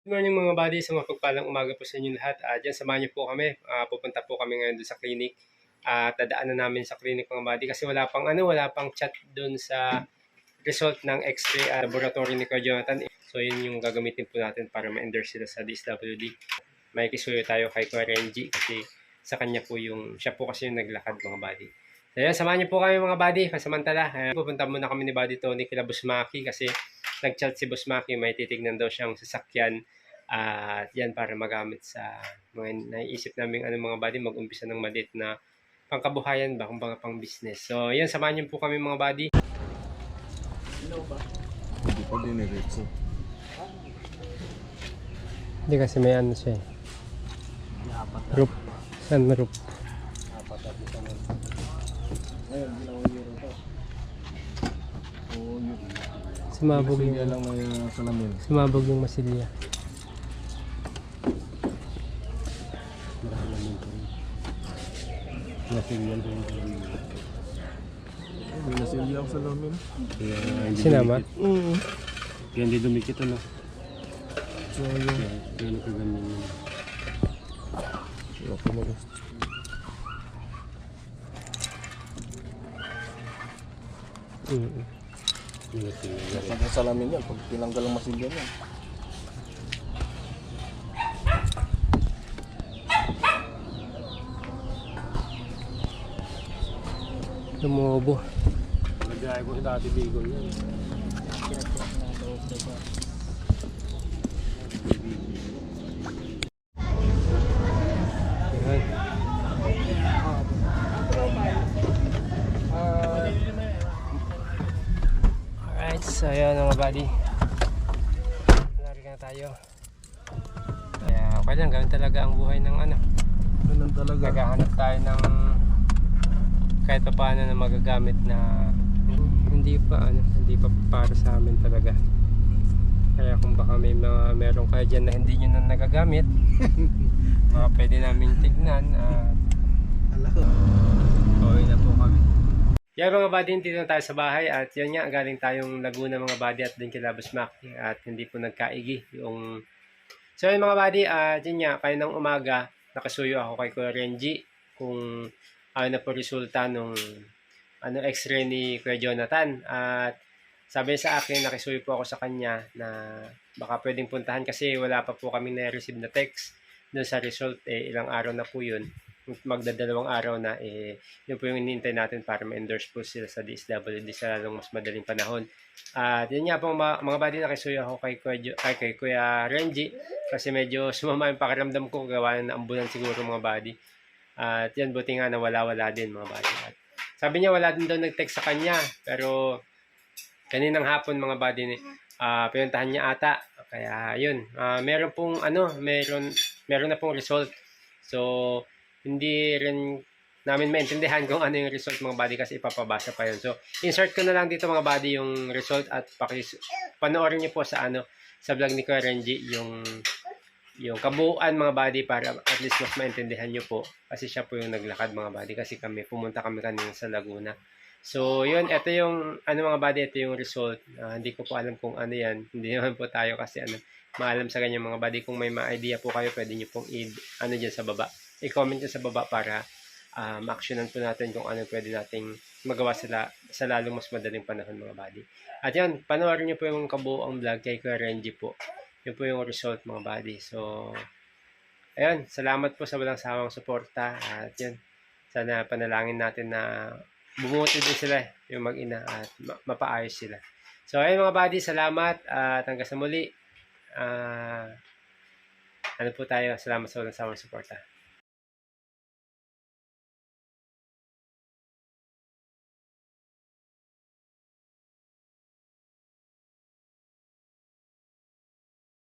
Good morning mga buddies, sa mapagpalang umaga po sa inyo lahat. Uh, diyan samahan niyo po kami. Ah, pupunta po kami ngayon doon sa clinic. At dadaanan namin sa clinic mga buddy kasi wala pang ano, wala pang chat doon sa result ng X-ray ah, laboratory ni Kuya Jonathan. So yun yung gagamitin po natin para ma-endorse sila sa DSWD. May kisuyo tayo kay Kuya Renji kasi sa kanya po yung, siya po kasi yung naglakad mga buddy. So yan, samahan niyo po kami mga buddy. Pasamantala, uh, pupunta muna kami ni buddy Tony kila Busmaki kasi nag-chat si Busmaki, may titignan daw siyang sasakyan at yan para magamit sa mga naiisip namin ano mga buddy, mag-umpisa ng maliit na pangkabuhayan ba, kumbaga pang business. So yan, samahan niyo po kami mga buddy. Hindi pa diniretso. Hindi kasi may ano siya eh. Roof. Sun roof. Ngayon, ginawa rin to. Oo, yun. Sumabog yung, lang na yung salamin. sumabog yung masilya. Masilya May nasilya ang salamin. Sinama? Oo. Kaya hindi dumikit ano. So, yun. Kaya nakaganyan yun. Wala ko mag- Ang salamin yan? Pag tinanggal ang masilya niyan. Lumobo. Nagaya ko si Dati Bigol yan. Yan. So yun mga buddy. Narito na tayo. Kaya okay lang, gawin talaga ang buhay ng ano. Ganun talaga. Naghahanap tayo ng kahit pa paano na magagamit na hindi pa ano, hindi pa para sa amin talaga. Kaya kung baka may mga meron kayo dyan na hindi nyo na nagagamit, mga pwede namin tignan at Pauwi na po kami. Yan mga buddy, dito na tayo sa bahay at yan nga, galing tayong Laguna mga buddy at din kila Busmaki at hindi po nagkaigi yung... So yun mga buddy, at yun nga, kaya ng umaga, nakasuyo ako kay Kuya Renji kung ano na po resulta nung ano x-ray ni Kuya Jonathan. At sabi sa akin, nakisuyo po ako sa kanya na baka pwedeng puntahan kasi wala pa po kaming na-receive na text doon sa result, eh, ilang araw na po yun magdadalawang araw na eh yun po yung hinihintay natin para ma-endorse po sila sa DSWD sa lalong mas madaling panahon. At yun nga po mga, mga buddy nakisuyo ako kay Kuya, ay, kay Kuya Renji kasi medyo sumama yung pakiramdam ko gawa na ambulan siguro mga buddy. At yan buti nga nawala-wala din mga buddy. At sabi niya wala din daw nag-text sa kanya pero kaninang hapon mga buddy ni ah pinuntahan niya ata. Kaya yun, ah, meron pong ano, meron meron na pong result. So hindi rin namin maintindihan kung ano yung result mga buddy kasi ipapabasa pa yun. So, insert ko na lang dito mga buddy yung result at pakis panoorin niyo po sa ano sa vlog ni Kuya Renji yung yung kabuuan mga buddy para at least mas maintindihan niyo po kasi siya po yung naglakad mga buddy kasi kami pumunta kami kanina sa Laguna. So, yun, ito yung ano mga buddy, ito yung result. Ah, hindi ko po alam kung ano yan. Hindi naman po tayo kasi ano maalam sa ganyan mga buddy. Kung may ma-idea po kayo, pwede niyo pong i- ano dyan sa baba i-comment nyo sa baba para uh, ma-actionan po natin kung ano pwede nating magawa sila sa lalong mas madaling panahon mga buddy. At yan, panoorin nyo po yung kabuoang vlog kay Kuya Renji po. Yun po yung result mga buddy. So, ayun, salamat po sa walang sawang suporta. At yun, sana panalangin natin na bumuti din sila yung mag-ina at ma- mapaayos sila. So, ayun mga buddy, salamat at hanggang sa muli. Ah, ano po tayo, salamat sa walang sawang suporta.